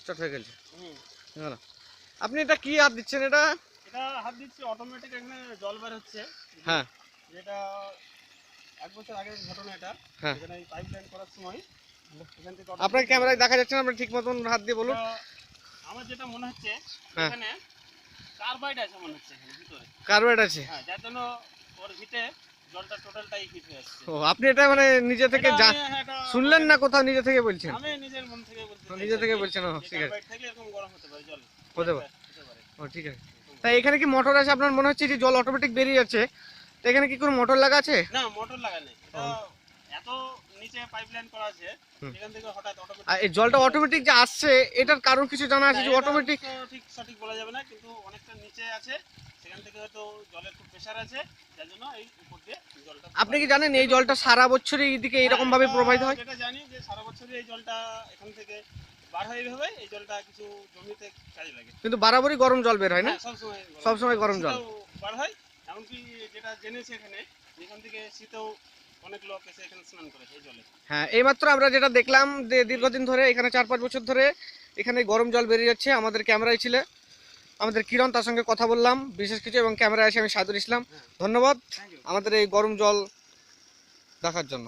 Start হয়ে গেছে। আপনি এটা কি হাত দিচ্ছেন এটা? এটা হাত দিচ্ছি অটোমেটিক এখানে জল বের হচ্ছে। হ্যাঁ। যেটা এক বছর আগের ঘটনা এটা। হ্যাঁ। এখানে পাইপ লাইন করার সময় আপনার ক্যামেরায় দেখা যাচ্ছে না আপনি ঠিক মতন হাত দিয়ে বলুন। আমার যেটা মনে হচ্ছে হ্যাঁ। এখানে কার্বাইড আছে মনে হচ্ছে এখানে ভিতরে। কার্বেট আছে? হ্যাঁ যার জন্য ওর হিটে জলটা টোটালটাই হিট হয়ে আসছে। ও আপনি এটা মানে নিজে থেকে শুনলেন না কোথাও নিজে থেকে বলছেন? আমি নিজের মন থেকে বলতে নিজে থেকে বলছেন, ঠিক আছে। হতে পারে ও ঠিক তাই এখানে কি মোটর আছে? আপনার মনে হচ্ছে যে জল অটোমেটিক বেরিয়ে যাচ্ছে। তো এখানে কি কোনো মোটর লাগা আছে? না মোটর লাগা নেই। এত নিচে পাইপলাইন করা আছে এখান থেকে হঠাৎ অটোমেটিক আর এই জলটা অটোমেটিক যে আসছে এটার কারণ কিছু জানা আছে যে অটোমেটিক ঠিক সঠিক বলা যাবে না কিন্তু অনেকটা নিচে আছে। সেখান থেকে হয়তো জলের খুব প্রেসার আছে যার জন্য এই উপর দিয়ে জলটা আপনি কি জানেন এই জলটা সারা বছরই এইদিকে এরকম ভাবে হ্যাঁ, প্রবাহিত এটা হয়? যেটা জানি যে সারা বছরই এই জলটা এখান থেকে বার হয় এইভাবে এই জলটা কিছু জমিতে কাজে লাগে। কিন্তু বারাবরই গরম জল বের হয় না? হ্যাঁ, সবসময় গরম। সবসময় গরম জল। বার হয় এমনকি যেটা জেনেছি এখানে এখান থেকে শীতেও অনেক লোক এসে এখানে স্নান করে এই জলে। হ্যাঁ এইমাত্র আমরা যেটা দেখলাম যে দীর্ঘদিন ধরে এখানে চার পাঁচ বছর ধরে এখানে গরম জল বেরিয়ে যাচ্ছে আমাদের ক্যামেরায় ছিল। আমাদের কিরণ তার সঙ্গে কথা বললাম বিশেষ কিছু এবং ক্যামেরায় এসে আমি সাদুর ইসলাম। ধন্যবাদ। আমাদের এই গরম জল দেখার জন্য।